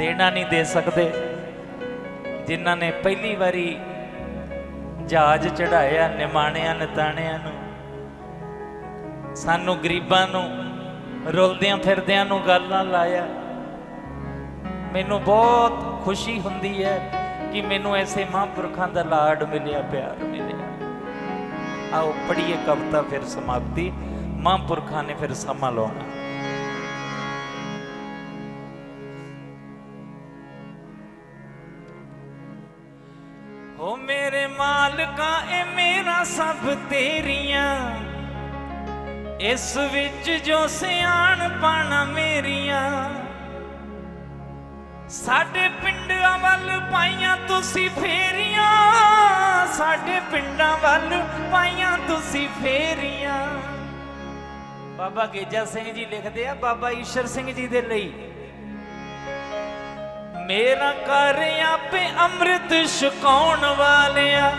ਦੇਣਾ ਨਹੀਂ ਦੇ ਸਕਦੇ। ਜਿਨ੍ਹਾਂ ਨੇ ਪਹਿਲੀ ਵਾਰੀ ਜਹਾਜ਼ ਚੜਾਇਆ ਨਿਮਾਣਿਆਂ, ਨਤਾਣਿਆਂ ਨੂੰ। ਸਾਨੂੰ ਗਰੀਬਾਂ ਨੂੰ, ਰੁਲਦਿਆਂ ਫਿਰਦਿਆਂ ਨੂੰ ਗੱਲ ਨਾਲ ਲਾਇਆ। ਮੈਨੂੰ ਬਹੁਤ ਖੁਸ਼ੀ ਹੁੰਦੀ ਹੈ ਕਿ ਮੈਨੂੰ ਐਸੇ ਮਹਾਂਪੁਰਖਾਂ ਦਾ ਲਾਡ ਮਿਲਿਆ, ਪਿਆਰ ਮਿਲਿਆ। ਆਓ ਪੜ੍ਹੀਏ ਕਵਿਤਾ ਫਿਰ ਸਮਾਪਤੀ। ਮਹਾਂਪੁਰਖਾਂ ਨੇ ਫਿਰ ਸਮਾਂ ਲਾਉਣਾ। ਓ ਮੇਰੇ ਮਾਲਕਾ, ਇਹ ਮੇਰਾ ਸਭ ਤੇਰੀਆਂ। ਇਸ ਵਿੱਚ ਜੋ ਸਿਆਣ ਪਾਣਾ ਮੇਰੀਆਂ। ਸਾਡੇ ਪਿੰਡਾਂ ਵੱਲ ਪਾਈਆਂ ਤੁਸੀਂ ਫੇਰੀਆਂ। ਸਾਡੇ ਪਿੰਡਾਂ ਵੱਲ ਪਾਈਆਂ ਤੁਸੀਂ ਫੇਰੀਆਂ। ਬਾਬਾ ਗੇਜਾ ਸਿੰਘ ਜੀ ਲਿਖਦੇ ਆ, ਬਾਬਾ ਈਸ਼ਰ ਸਿੰਘ ਜੀ ਦੇ ਲਈ। ਮੇਰਾ ਘਰ ਆਪੇ ਅੰਮ੍ਰਿਤ ਛਕਾਉਣ ਵਾਲਿਆ।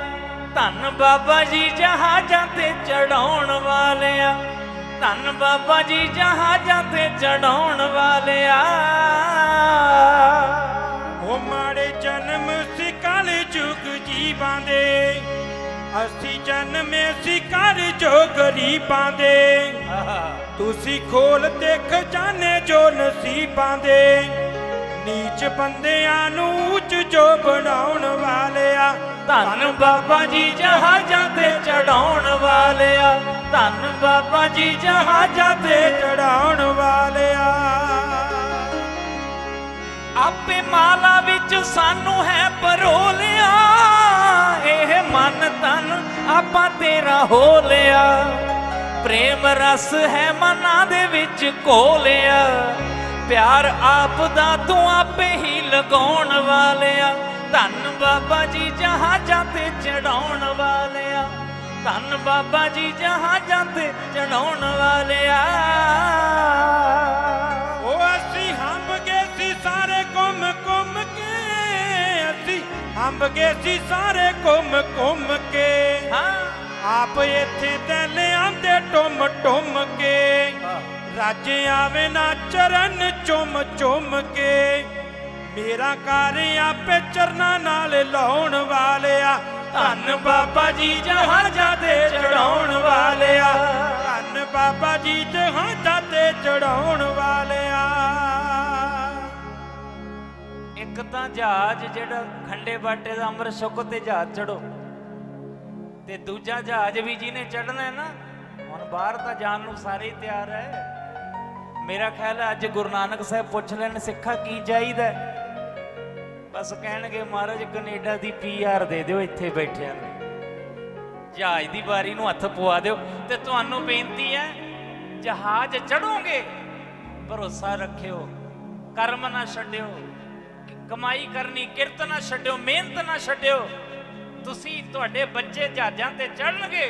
ਧੰਨ ਬਾਬਾ ਜੀ ਜਹਾਜ਼ਾਂ ਤੇ ਚੜਾਉਣ ਵਾਲਿਆ। ਧੰਨ ਬਾਬਾ ਜੀ ਜਹਾਜ਼ਾਂ ਤੇ ਚੜਾਉਣ ਵਾਲਿਆ। ਉਹ ਮਾੜੇ ਜਨਮ ਸੀ ਕਾਲੇ ਜੁਗ ਜੀਵਾਂ ਦੇ। ਅਸੀਂ ਜਨਮੇ ਸੀ ਕਰ ਜੋ ਗਰੀਬਾਂ ਦੇ। ਤੁਸੀਂ ਖੋਲ ਤੇ ਖਜ਼ਾਨੇ ਜੋ ਨਸੀਬਾਂ ਦੇ। ਨੀਚ ਬੰਦਿਆਂ ਨੂੰ ਉੱਚ ਜੋ ਬਣਾਉਣ ਵਾਲਿਆ। ਧੰਨ ਬਾਬਾ ਜੀ ਜਹਾਜ਼ਾਂ ਤੇ ਚੜਾਉਣ ਵਾਲਿਆ। ਧੰਨ ਬਾਬਾ ਜੀ ਜਹਾਜ਼ਾਂ ਤੇ ਚੜਾਉਣ ਵਾਲਿਆ। ਆਪੇ ਮਾਲਾ ਵਿੱਚ ਸਾਨੂੰ ਹੈ ਪਰੋਲਿਆ। ਇਹ ਮਨ ਤਨ ਆਪਾਂ ਤੇਰਾ ਹੋ ਲਿਆ ਪ੍ਰੇਮ ਰਸ ਹੈ ਮਨਾਂ ਦੇ ਵਿੱਚ ਕੋਲਿਆ। ਪਿਆਰ ਆਪ ਦਾ ਤੂੰ ਆਪੇ ਹੀ ਲਗਾਉਣ ਵਾਲਿਆ। ਧੰਨ ਬਾਬਾ ਜੀ ਜਹਾਜ਼ਾਂ ਤੇ ਚੜਾਉਣ ਵਾਲਿਆ। ਧੰਨ ਬਾਬਾ ਜੀ ਜਹਾਜ਼ਾਂ ਤੇ ਚੜਾਉਣ ਵਾਲਿਆ। ਉਹ ਅਸੀਂ ਹੰਬ ਗਏ ਸੀ ਸਾਰੇ ਘੁੰਮ ਘੁੰਮ ਕੇ। ਅਸੀਂ ਹੰਬ ਗਏ ਸੀ ਸਾਰੇ ਘੁੰਮ ਘੁੰਮ ਕੇ। ਹਾਂ। ਆਪ ਇੱਥੇ ਤੇ ਲਿਆਂਦੇ ਟੁੰਮ ਟੁੰਮ ਰਾਜੇ ਆਵੇ ਨਾ ਚਰਨ ਚੁੰਮ ਚੁੰਮ ਕੇ। ਮੇਰਾ ਘਰ ਆਪੇ ਚਰਨਾਂ ਨਾਲ ਲਾਉਣ ਵਾਲਿਆ। ਧੰਨ ਬਾਬਾ ਜੀ ਜਹਾਜ਼ਾਂ ਤੇ ਚੜਾਉਣ ਵਾਲਿਆ। ਧੰਨ ਬਾਬਾ ਜੀ ਜਹਾਜ਼ਾਂ ਤੇ ਚੜਾਉਣ ਵਾਲਿਆ। ਇੱਕ ਤਾਂ ਜਹਾਜ਼ ਜਿਹੜਾ ਖੰਡੇ ਬਾਟੇ ਦਾ ਅੰਮ੍ਰਿਤ ਛਕੋ ਤੇ ਜਹਾਜ਼ ਚੜੋ ਤੇ ਦੂਜਾ ਜਹਾਜ਼ ਵੀ ਜਿਹਨੇ ਚੜਨਾ ਹੈ ਨਾ, ਹੁਣ ਬਾਹਰ ਤਾਂ ਜਾਣ ਨੂੰ ਸਾਰੇ ਤਿਆਰ ਹੈ। ਮੇਰਾ ਖਿਆਲ ਹੈ ਅੱਜ ਗੁਰੂ ਨਾਨਕ ਸਾਹਿਬ ਪੁੱਛ ਲੈਣ ਸਿੱਖਾ ਕੀ ਚਾਹੀਦਾ ਬਸ ਕਹਿਣਗੇ, ਮਹਾਰਾਜ ਕੈਨੇਡਾ ਦੀ ਪੀਆਰ ਦੇ ਦਿਓ ਇੱਥੇ ਬੈਠਿਆਂ ਨੂੰ। ਜਹਾਜ਼ ਦੀ ਵਾਰੀ ਨੂੰ ਹੱਥ ਪਵਾ ਦਿਓ ਤੇ ਤੁਹਾਨੂੰ ਬੇਨਤੀ ਹੈ, ਜਹਾਜ਼ ਚੜੋਗੇ ਭਰੋਸਾ ਰੱਖਿਓ, ਕਰਮ ਨਾ ਛੱਡਿਓ, ਕਮਾਈ ਕਰਨੀ, ਕਿਰਤ ਨਾ ਛੱਡਿਓ, ਮਿਹਨਤ ਨਾ ਛੱਡਿਓ, ਤੁਸੀਂ ਤੁਹਾਡੇ ਬੱਚੇ ਜਹਾਜ਼ਾਂ ਤੇ ਚੜਨਗੇ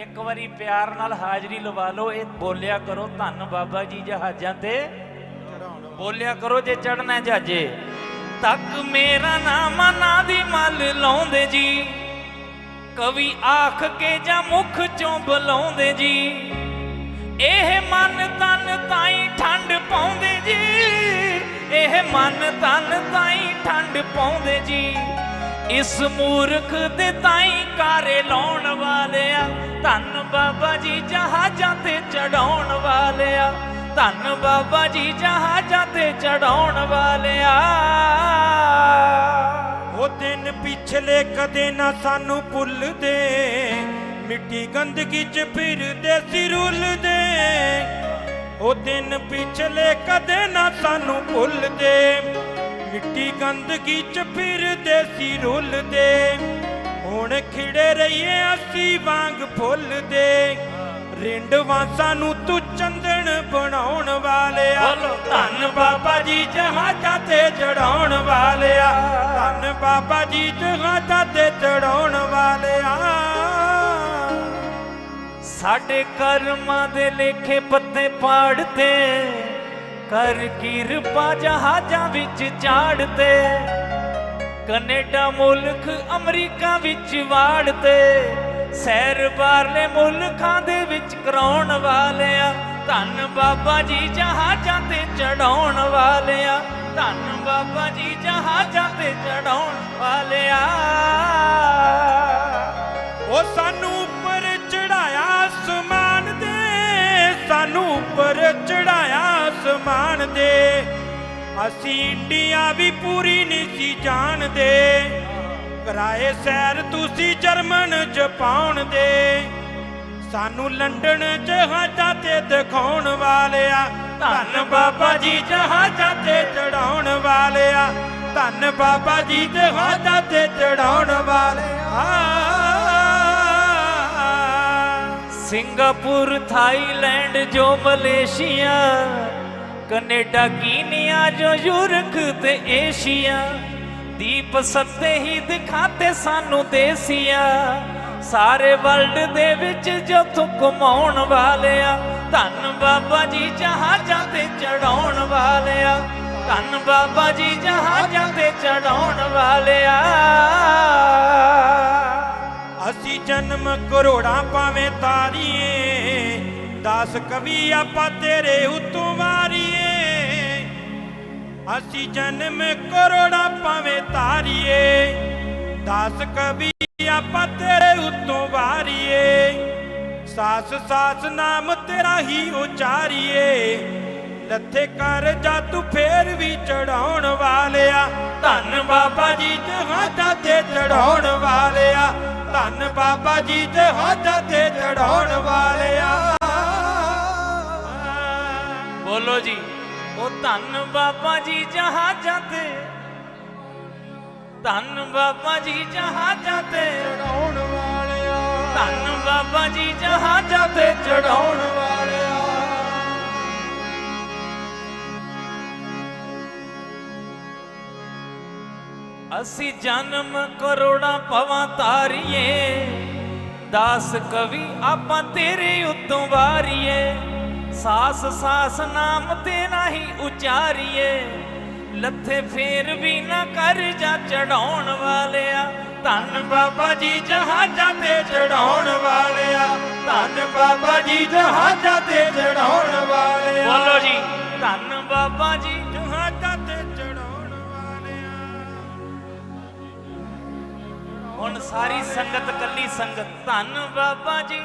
ਇੱਕ ਵਾਰੀ ਪਿਆਰ ਨਾਲ ਹਾਜ਼ਰੀ ਲਵਾ ਲਓ ਇਹ ਬੋਲਿਆ ਕਰੋ ਧੰਨ ਬਾਬਾ ਜੀ ਜਹਾਜ਼ਾਂ ਤੇ ਬੋਲਿਆ ਕਰੋ ਜੇ ਚੜਨਾ ਜਹਾਜ਼ੇ। ਤੱਕ ਮੇਰਾ ਨਾਮ ਨਾ ਦੀ ਮਲ ਲਾਉਂਦੇ ਜੀ। ਕਵੀ ਆਖ ਕੇ ਜਾਂ ਮੁਖ ਚੋਂ ਬੁਲਾਉਂਦੇ ਜੀ। ਇਹ ਮਨ ਤਨ ਤਾਈ ਠੰਡ ਪਾਉਂਦੇ ਜੀ। ਇਹ ਮਨ ਤਨ ਤਾਈ ਠੰਡ ਪਾਉਂਦੇ ਜੀ। ਇਸ ਮੂਰਖ ਦੇ ਤਾਈ ਕਾਰੇ ਲਾਉਣ ਵਾਲਿਆ। ਧੰਨ ਬਾਬਾ ਜੀ ਜਹਾਜ਼ਾਂ ਤੇ ਚੜਾਉਣ ਵਾਲਿਆ। ਧੰਨ ਬਾਬਾ ਜੀ ਜਹਾਜ਼ਾਂ ਤੇ ਚੜਾਉਣ ਵਾਲਿਆ। ਉਹ ਦਿਨ ਪਿਛਲੇ ਕਦੇ ਨਾ ਸਾਨੂੰ ਭੁੱਲਦੇ। ਮਿੱਟੀ ਗੰਦਗੀ ਚ ਫਿਰਦੇ ਸੀ ਰੁੱਲਦੇ। ਉਹ ਦਿਨ ਪਿਛਲੇ ਕਦੇ ਨਾ ਸਾਨੂੰ ਭੁੱਲਦੇ। ਮਿੱਟੀ ਗੰਦਗੀ ਚ ਫਿਰਦੇ ਸੀ ਰੁੱਲਦੇ ਹੁਣ ਖਿੜੇ ਰਹੀਏ ਅਸੀਂ ਵਾਂਗ ਫੁੱਲਦੇ ਰਿੰਡ ਵਾਂਸਾਂ ਤੂੰ ਚੰਦਨ ਬਣਾਉਣ ਵਾਲਿਆ। ਧੰਨ ਬਾਬਾ ਜੀ ਜਹਾਜ਼ਾਂ ਤੇ ਚੜਾਉਣ ਵਾਲਿਆ। ਧੰਨ ਬਾਬਾ ਜੀ ਜਹਾਜ਼ਾਂ ਤੇ ਚੜਾਉਣ ਵਾਲਿਆ। ਸਾਡੇ ਕਰਮਾਂ ਦੇ ਲੇਖੇ ਪੱਤੇ ਪਾੜਤੇ। ਕਰ ਕਿਰਪਾ ਜਹਾਜ਼ਾਂ ਵਿੱਚ ਚਾੜਤੇ। ਕੈਨੇਡਾ ਮੁਲਕ ਅਮਰੀਕਾ ਵਿੱਚ ਵਾੜਤੇ। ਸੈਰ ਬਾਰਲੇ ਮੁਲਕਾਂ ਦੇ ਵਿੱਚ ਕਰਾਉਣ ਵਾਲਿਆ। ਧੰਨ ਬਾਬਾ ਜੀ ਜਹਾਜ਼ਾਂ ਤੇ ਚੜਾਉਣ ਵਾਲਿਆ। ਧੰਨ ਬਾਬਾ ਜੀ ਜਹਾਜ਼ਾਂ ਤੇ ਚੜਾਉਣ ਵਾਲਿਆ। ਉਹ ਸਾਨੂੰ ਉੱਪਰ ਚੜਾਇਆ ਅਸਮਾਨ ਸਾਨੂੰ ਉੱਪਰ ਚੜਾਇਆ ਅਸਮਾਨ ਦੇ। ਅਸੀਂ ਇੰਡੀਆ ਵੀ ਪੂਰੀ ਨਹੀਂ ਸੀ ਜਾਣਦੇ। ਕਰਾਏ ਸੈਰ ਤੁਸੀਂ ਜਰਮਨ ਜਪਾਉਣ ਦੇ। ਸਾਨੂੰ ਲੰਡਨ ਜਹਾਜ਼ਾਂ ਤੇ ਦਿਖਾਉਣ ਵਾਲਿਆ। ਧੰਨ ਬਾਬਾ ਜੀ ਜਹਾਜ਼ਾਂ ਤੇ ਚੜਾਉਣ ਵਾਲਿਆ। ਧੰਨ ਬਾਬਾ ਜੀ ਜਹਾਜ਼ਾਂ ਤੇ ਚੜਾਉਣ ਵਾਲਿਆ। ਸਿੰਗਾਪੁਰ, ਥਾਈਲੈਂਡ, ਜੋ ਮਲੇਸ਼ੀਆ, ਕੈਨੇਡਾ ਕੀਨੀਆ ਜੋ ਯੂਰਪ ਤੇ ਏਸ਼ੀਆ, ਦੀਪ ਸੱਤੇ ਹੀ ਦਿਖਾਤੇ ਸਾਨੂੰ ਦੇਸੀਆ। ਸਾਰੇ ਵਰਲਡ ਦੇ ਵਿੱਚ ਜੋ ਤੂੰ ਘੁਮਾਉਣ ਵਾਲਿਆ, ਧੰਨ ਬਾਬਾ ਜੀ ਜਹਾਜ਼ਾਂ ਤੇ ਚੜਾਉਣ ਵਾਲਿਆ, ਧੰਨ ਬਾਬਾ ਜੀ ਜਹਾਜ਼ਾਂ ਤੇ ਚੜਾਉਣ ਵਾਲਿਆ। ਅਸੀਂ ਜਨਮ ਕਰੋੜਾਂ ਭਾਵੇਂ ਤਾਰੀਏ। ਦਸ ਕਵੀ ਆਪਾਂ ਤੇਰੇ ਉਤੋਂ ਵਾਰੀਏ। ਅਸੀਂ ਜਨਮ ਕਰੋੜਾਂ ਭਾਵੇਂ ਤਾਰੀਏ। ਦਸ ਕਵੀ ਆਪਾਂ ਤੇਰੇ ਉਤੋਂ ਵਾਰੀਏ। ਸਾਸ ਸਾਸ ਨਾਮ ਤੇਰਾ ਹੀ ਉਚਾਰੀਏ। ਲੱਥੇ ਕਰ ਜਾ ਤੂੰ ਫੇਰ ਵੀ ਚੜਾਉਣ ਵਾਲਿਆ। ਧੰਨ ਬਾਬਾ ਜੀ ਜਹਾਜ਼ਾਂ ਤੇ ਚੜਾਉਣ ਵਾਲਿਆ। ਧੰਨ ਬਾਬਾ ਜੀ ਜਹਾਜ਼ਾਂ ਤੇ ਚੜਾਉਣ ਵਾਲਿਆ। ਬੋਲੋ ਜੀ। ਉਹ ਧੰਨ ਬਾਬਾ ਜੀ ਜਹਾਜ਼ਾਂ ਤੇ ਧੰਨ ਬਾਬਾ ਜੀ ਜਹਾਜ਼ਾਂ ਤੇ ਚੜਾਉਣ ਵਾਲਿਆ। ਧੰਨ ਬਾਬਾ ਜੀ ਜਹਾਜ਼ਾਂ ਤੇ ਚੜਾਉਣ ਵਾਲਿਆ। ਅਸੀਂ ਜਨਮ ਕਰੋੜਾਂ ਪਵਾਂ ਤਾਰੀਏ। ਦਾਸ ਕਵੀ ਆਪਾਂ ਤੇਰੇ ਉਤੋਂ ਵਾਰੀਏ। ਸਾਸ ਸਾਸ ਨਾਮ ਤੇ ਨਹੀਂ ਉਚਾਰੀਏ। ਲੱਥੇ ਫੇਰ ਵੀ ਨਾ ਕਰ ਜਾ ਚੜਾਉਣ ਵਾਲਿਆ। ਧੰਨ ਬਾਬਾ ਜੀ ਜਹਾਜ਼ਾਂ ਤੇ ਚੜਾਉਣ ਵਾਲਿਆ। ਧੰਨ ਬਾਬਾ ਜੀ ਜਹਾਜ਼ਾਂ ਤੇ ਚੜਾਉਣ ਵਾਲਿਆ। ਬੋਲੋ ਜੀ। ਧੰਨ ਬਾਬਾ ਜੀ ਹੁਣ ਸਾਰੀ ਸੰਗਤ ਕੱਲੀ ਸੰਗਤ। ਧੰਨ ਬਾਬਾ ਜੀ।